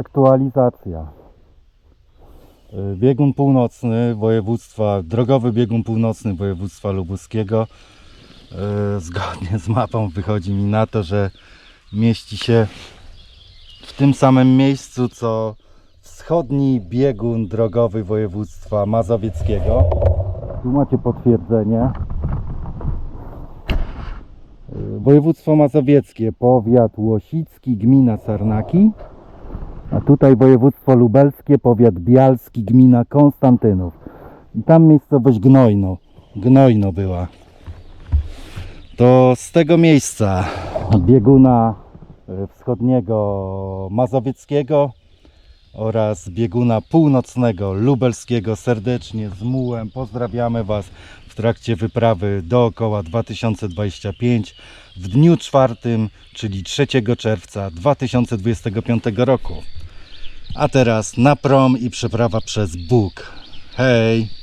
Aktualizacja. Y, Biegun północny województwa, drogowy biegun północny województwa lubuskiego. Y, Zgodnie z mapą wychodzi mi na to, że mieści się w tym samym miejscu co wschodni biegun drogowy województwa mazowieckiego. Tu macie potwierdzenie. Y, Województwo mazowieckie, powiat łosicki, gmina Sarnaki. A tutaj województwo lubelskie, powiat bialski, gmina Konstantynów. I tam miejscowość Gnojno. Gnojno była. To z tego miejsca bieguna e, wschodniego mazowieckiego oraz bieguna północnego lubelskiego serdecznie z mułem pozdrawiamy Was w trakcie wyprawy dookoła 2025 w dniu czwartym, czyli 3 czerwca 2025 roku. A teraz na prom i przeprawa przez Bóg. Hej!